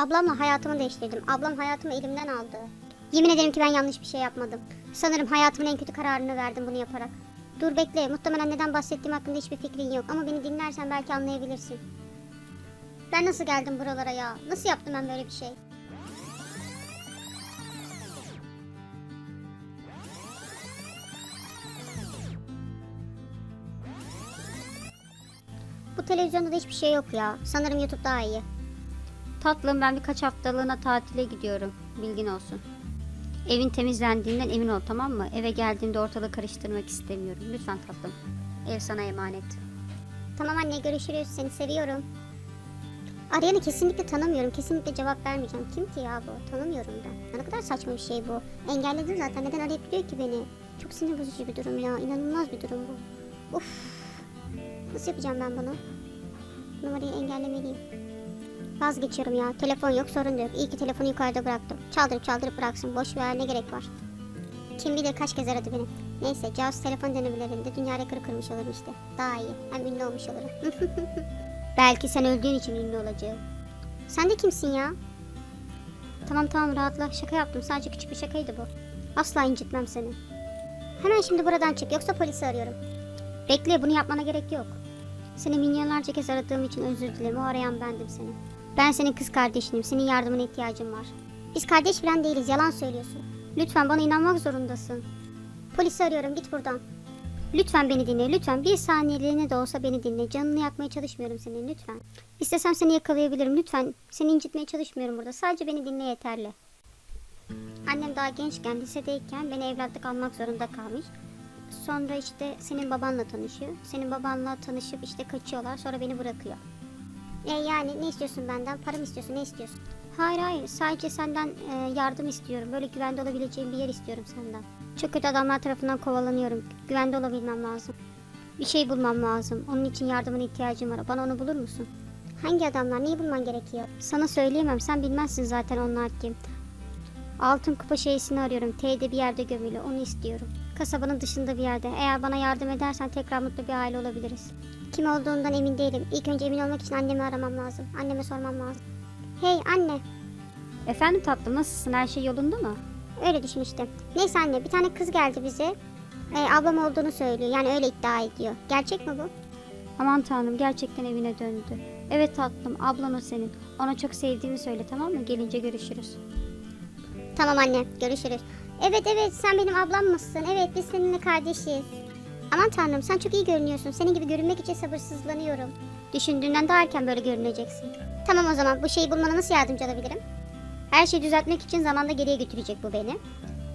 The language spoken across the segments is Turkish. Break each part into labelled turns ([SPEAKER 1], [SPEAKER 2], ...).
[SPEAKER 1] Ablamla hayatımı değiştirdim. Ablam hayatımı elimden aldı. Yemin ederim ki ben yanlış bir şey yapmadım. Sanırım hayatımın en kötü kararını verdim bunu yaparak. Dur bekle. Muhtemelen neden bahsettiğim hakkında hiçbir fikrin yok. Ama beni dinlersen belki anlayabilirsin. Ben nasıl geldim buralara ya? Nasıl yaptım ben böyle bir şey? Bu televizyonda da hiçbir şey yok ya. Sanırım YouTube daha iyi.
[SPEAKER 2] Tatlım ben birkaç haftalığına tatile gidiyorum. Bilgin olsun. Evin temizlendiğinden emin ol tamam mı? Eve geldiğimde ortalığı karıştırmak istemiyorum. Lütfen tatlım. Ev sana emanet.
[SPEAKER 1] Tamam anne görüşürüz. Seni seviyorum. Arayanı kesinlikle tanımıyorum. Kesinlikle cevap vermeyeceğim. Kim ki ya bu? Tanımıyorum da. Ne kadar saçma bir şey bu. Engelledin zaten. Neden arayıp duruyor ki beni? Çok sinir bozucu bir durum ya. İnanılmaz bir durum bu. Uf. Nasıl yapacağım ben bunu? Numarayı engellemeliyim. Vazgeçiyorum ya. Telefon yok sorun da yok. İyi ki telefonu yukarıda bıraktım. Çaldırıp çaldırıp bıraksın. Boş ver ne gerek var. Kim bilir kaç kez aradı beni. Neyse casus telefon denemelerinde dünya rekoru kırmış olurum işte. Daha iyi. Hem ünlü olmuş olurum. Belki sen öldüğün için ünlü olacağım. Sen de kimsin ya? Tamam tamam rahatla. Şaka yaptım. Sadece küçük bir şakaydı bu. Asla incitmem seni. Hemen şimdi buradan çık. Yoksa polisi arıyorum. Bekle bunu yapmana gerek yok. Seni milyonlarca kez aradığım için özür dilerim. O arayan bendim seni. Ben senin kız kardeşinim. Senin yardımına ihtiyacım var. Biz kardeş falan değiliz. Yalan söylüyorsun. Lütfen bana inanmak zorundasın. Polisi arıyorum. Git buradan. Lütfen beni dinle. Lütfen bir saniyeliğine de olsa beni dinle. Canını yakmaya çalışmıyorum senin. Lütfen. İstesem seni yakalayabilirim. Lütfen. Seni incitmeye çalışmıyorum burada. Sadece beni dinle yeterli. Annem daha gençken lisedeyken beni evlatlık almak zorunda kalmış. Sonra işte senin babanla tanışıyor. Senin babanla tanışıp işte kaçıyorlar. Sonra beni bırakıyor. E yani ne istiyorsun benden? Para mı istiyorsun? Ne istiyorsun? Hayır hayır. Sadece senden e, yardım istiyorum. Böyle güvende olabileceğim bir yer istiyorum senden. Çok kötü adamlar tarafından kovalanıyorum. Güvende olabilmem lazım. Bir şey bulmam lazım. Onun için yardımına ihtiyacım var. Bana onu bulur musun? Hangi adamlar? Neyi bulman gerekiyor? Sana söyleyemem. Sen bilmezsin zaten onlar kim. Altın kupa şeysini arıyorum. T'de bir yerde gömülü. Onu istiyorum. Kasabanın dışında bir yerde. Eğer bana yardım edersen tekrar mutlu bir aile olabiliriz. Kim olduğundan emin değilim. İlk önce emin olmak için annemi aramam lazım. Anneme sormam lazım. Hey anne.
[SPEAKER 2] Efendim tatlım nasılsın? Her şey yolunda mı?
[SPEAKER 1] Öyle düşün işte. Neyse anne bir tane kız geldi bize. Ee, ablam olduğunu söylüyor. Yani öyle iddia ediyor. Gerçek mi bu?
[SPEAKER 2] Aman tanrım gerçekten evine döndü. Evet tatlım ablan o senin. Ona çok sevdiğimi söyle tamam mı? Gelince görüşürüz.
[SPEAKER 1] Tamam anne görüşürüz. Evet evet sen benim ablam mısın? Evet biz seninle kardeşiz. Aman tanrım sen çok iyi görünüyorsun. Senin gibi görünmek için sabırsızlanıyorum. Düşündüğünden daha erken böyle görüneceksin. Tamam o zaman bu şeyi bulmana nasıl yardımcı olabilirim? Her şeyi düzeltmek için zamanda geriye götürecek bu beni.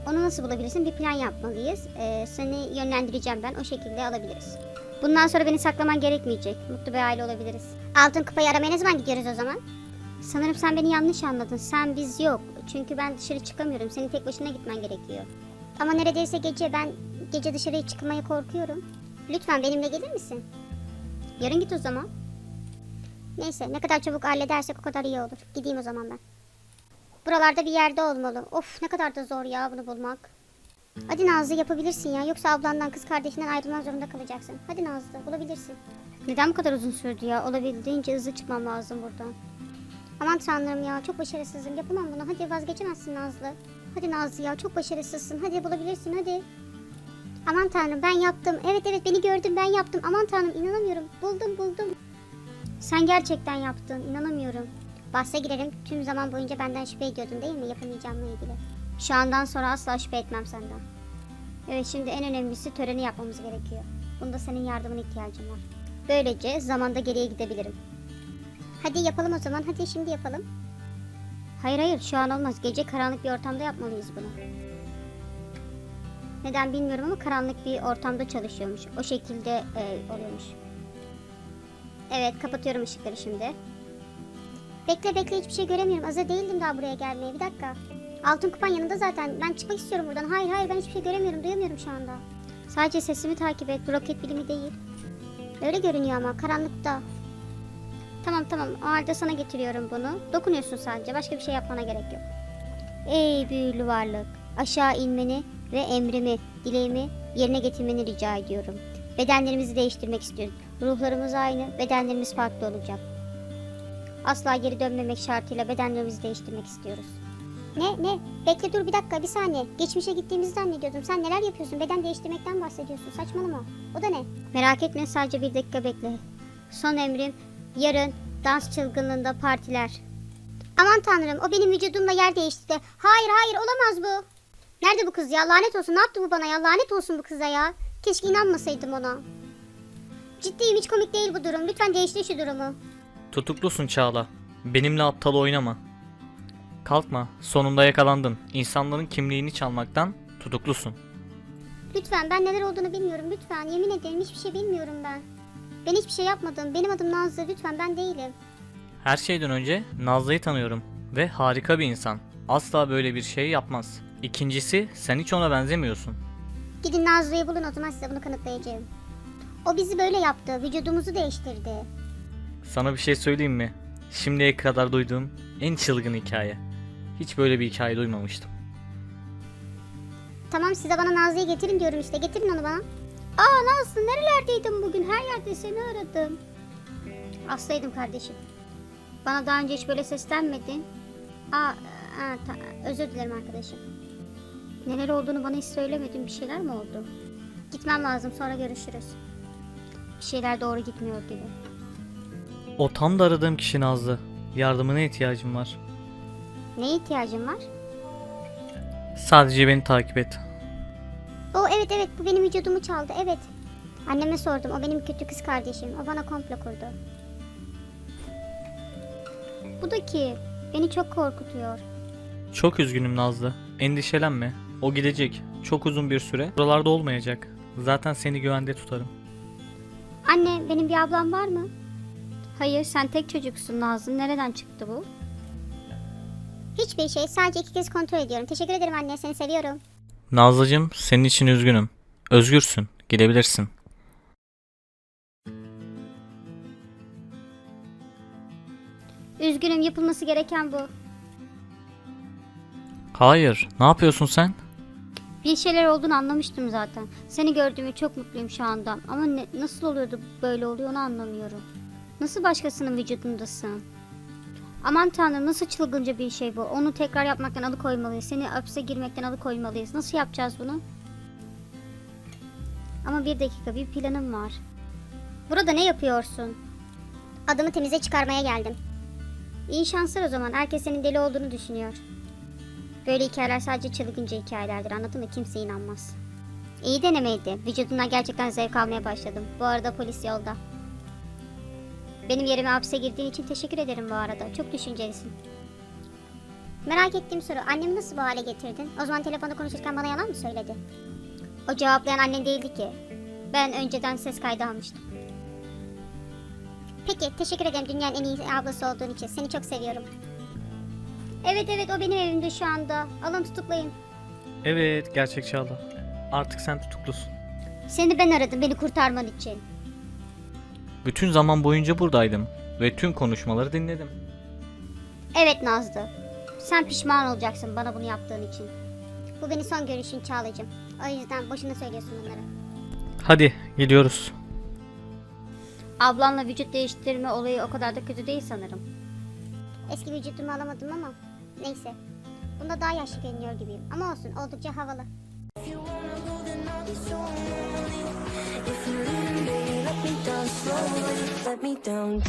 [SPEAKER 1] Onu nasıl bulabilirsin? Bir plan yapmalıyız. Ee, seni yönlendireceğim ben. O şekilde alabiliriz. Bundan sonra beni saklaman gerekmeyecek. Mutlu bir aile olabiliriz. Altın kupayı aramaya ne zaman gidiyoruz o zaman? Sanırım sen beni yanlış anladın. Sen biz yok. Çünkü ben dışarı çıkamıyorum. Senin tek başına gitmen gerekiyor. Ama neredeyse gece ben gece dışarıya çıkmaya korkuyorum. Lütfen benimle gelir misin? Yarın git o zaman. Neyse ne kadar çabuk halledersek o kadar iyi olur. Gideyim o zaman ben. Buralarda bir yerde olmalı. Of ne kadar da zor ya bunu bulmak. Hadi Nazlı yapabilirsin ya. Yoksa ablandan kız kardeşinden ayrılmak zorunda kalacaksın. Hadi Nazlı bulabilirsin.
[SPEAKER 2] Neden bu kadar uzun sürdü ya? Olabildiğince hızlı çıkmam lazım buradan.
[SPEAKER 1] Aman tanrım ya çok başarısızım. Yapamam bunu. Hadi vazgeçemezsin Nazlı. Hadi Nazlı ya çok başarısızsın. Hadi bulabilirsin hadi. Aman tanrım ben yaptım. Evet evet beni gördün ben yaptım. Aman tanrım inanamıyorum. Buldum buldum. Sen gerçekten yaptın. inanamıyorum. Bahse girerim. Tüm zaman boyunca benden şüphe ediyordun değil mi? Yapamayacağımla ilgili. Şu andan sonra asla şüphe etmem senden. Evet şimdi en önemlisi töreni yapmamız gerekiyor. Bunda senin yardımına ihtiyacım var. Böylece zamanda geriye gidebilirim. Hadi yapalım o zaman. Hadi şimdi yapalım. Hayır hayır şu an olmaz. Gece karanlık bir ortamda yapmalıyız bunu. Neden bilmiyorum ama karanlık bir ortamda çalışıyormuş. O şekilde e, oluyormuş. Evet kapatıyorum ışıkları şimdi. Bekle bekle hiçbir şey göremiyorum. Hazır değildim daha buraya gelmeye. Bir dakika. Altın kupan yanında zaten. Ben çıkmak istiyorum buradan. Hayır hayır ben hiçbir şey göremiyorum. Duyamıyorum şu anda. Sadece sesimi takip et. Roket bilimi değil. Öyle görünüyor ama karanlıkta. Tamam tamam o halde sana getiriyorum bunu. Dokunuyorsun sadece başka bir şey yapmana gerek yok. Ey büyülü varlık aşağı inmeni ve emrimi, dileğimi yerine getirmeni rica ediyorum. Bedenlerimizi değiştirmek istiyoruz. Ruhlarımız aynı, bedenlerimiz farklı olacak. Asla geri dönmemek şartıyla bedenlerimizi değiştirmek istiyoruz. Ne ne? Bekle dur bir dakika bir saniye. Geçmişe gittiğimizi zannediyordum. Sen neler yapıyorsun? Beden değiştirmekten bahsediyorsun. Saçmalama. O da ne? Merak etme sadece bir dakika bekle. Son emrim yarın dans çılgınlığında partiler. Aman tanrım o benim vücudumla yer değiştirdi. Hayır hayır olamaz bu. Nerede bu kız ya? Lanet olsun. Ne yaptı bu bana ya? Lanet olsun bu kıza ya. Keşke inanmasaydım ona. Ciddiyim hiç komik değil bu durum. Lütfen değiştir şu durumu.
[SPEAKER 3] Tutuklusun Çağla. Benimle aptal oynama. Kalkma. Sonunda yakalandın. İnsanların kimliğini çalmaktan tutuklusun.
[SPEAKER 1] Lütfen ben neler olduğunu bilmiyorum. Lütfen yemin ederim hiçbir şey bilmiyorum ben. Ben hiçbir şey yapmadım. Benim adım Nazlı. Lütfen ben değilim.
[SPEAKER 3] Her şeyden önce Nazlı'yı tanıyorum ve harika bir insan. Asla böyle bir şey yapmaz. İkincisi sen hiç ona benzemiyorsun.
[SPEAKER 1] Gidin Nazlı'yı bulun o zaman size bunu kanıtlayacağım. O bizi böyle yaptı. Vücudumuzu değiştirdi.
[SPEAKER 3] Sana bir şey söyleyeyim mi? Şimdiye kadar duyduğum en çılgın hikaye. Hiç böyle bir hikaye duymamıştım.
[SPEAKER 1] Tamam size bana Nazlı'yı getirin diyorum işte. Getirin onu bana. Aa Nazlı nerelerdeydin bugün? Her yerde seni aradım. Aslı'ydım kardeşim. Bana daha önce hiç böyle seslenmedin. Aa, aa ta- özür dilerim arkadaşım. Neler olduğunu bana hiç söylemedin. Bir şeyler mi oldu? Gitmem lazım sonra görüşürüz. Bir şeyler doğru gitmiyor gibi.
[SPEAKER 3] O tam da aradığım kişi Nazlı. Yardımına ihtiyacım var.
[SPEAKER 1] Neye ihtiyacın var?
[SPEAKER 3] Sadece beni takip et.
[SPEAKER 1] Evet evet bu benim vücudumu çaldı evet. Anneme sordum o benim kötü kız kardeşim. O bana komplo kurdu. Bu da ki beni çok korkutuyor.
[SPEAKER 3] Çok üzgünüm Nazlı. Endişelenme. O gidecek. Çok uzun bir süre buralarda olmayacak. Zaten seni güvende tutarım.
[SPEAKER 1] Anne benim bir ablam var mı?
[SPEAKER 2] Hayır sen tek çocuksun Nazlı. Nereden çıktı bu?
[SPEAKER 1] Hiçbir şey sadece iki kez kontrol ediyorum. Teşekkür ederim anne seni seviyorum.
[SPEAKER 3] Nazlıcığım senin için üzgünüm. Özgürsün. Gidebilirsin.
[SPEAKER 2] Üzgünüm yapılması gereken bu.
[SPEAKER 3] Hayır. Ne yapıyorsun sen?
[SPEAKER 2] Bir şeyler olduğunu anlamıştım zaten. Seni gördüğüme çok mutluyum şu anda. Ama ne- nasıl oluyordu böyle oluyor onu anlamıyorum. Nasıl başkasının vücudundasın? Aman tanrım nasıl çılgınca bir şey bu. Onu tekrar yapmaktan alıkoymalıyız. Seni hapse girmekten alıkoymalıyız. Nasıl yapacağız bunu? Ama bir dakika bir planım var.
[SPEAKER 1] Burada ne yapıyorsun? Adımı temize çıkarmaya geldim.
[SPEAKER 2] İyi şanslar o zaman. Herkes senin deli olduğunu düşünüyor. Böyle hikayeler sadece çılgınca hikayelerdir anladın mı? Kimse inanmaz. İyi denemeydi. Vücudundan gerçekten zevk almaya başladım. Bu arada polis yolda. Benim yerime hapse girdiğin için teşekkür ederim bu arada. Çok düşüncelisin.
[SPEAKER 1] Merak ettiğim soru annemi nasıl bu hale getirdin? O zaman telefonda konuşurken bana yalan mı söyledi?
[SPEAKER 2] O cevaplayan annen değildi ki. Ben önceden ses kaydı almıştım.
[SPEAKER 1] Peki teşekkür ederim dünyanın en iyi ablası olduğun için. Seni çok seviyorum.
[SPEAKER 2] Evet evet o benim evimde şu anda. Alın tutuklayın.
[SPEAKER 3] Evet gerçek Çağla. Artık sen tutuklusun.
[SPEAKER 2] Seni ben aradım beni kurtarman için.
[SPEAKER 3] Bütün zaman boyunca buradaydım. Ve tüm konuşmaları dinledim.
[SPEAKER 2] Evet Nazlı. Sen pişman olacaksın bana bunu yaptığın için.
[SPEAKER 1] Bu benim son görüşün Çağla'cığım. O yüzden boşuna söylüyorsun bunları.
[SPEAKER 3] Hadi gidiyoruz.
[SPEAKER 2] Ablanla vücut değiştirme olayı o kadar da kötü değil sanırım.
[SPEAKER 1] Eski vücudumu alamadım ama neyse. Bunda daha yaşlı görünüyor gibiyim. Ama olsun oldukça havalı.
[SPEAKER 4] If Let me down.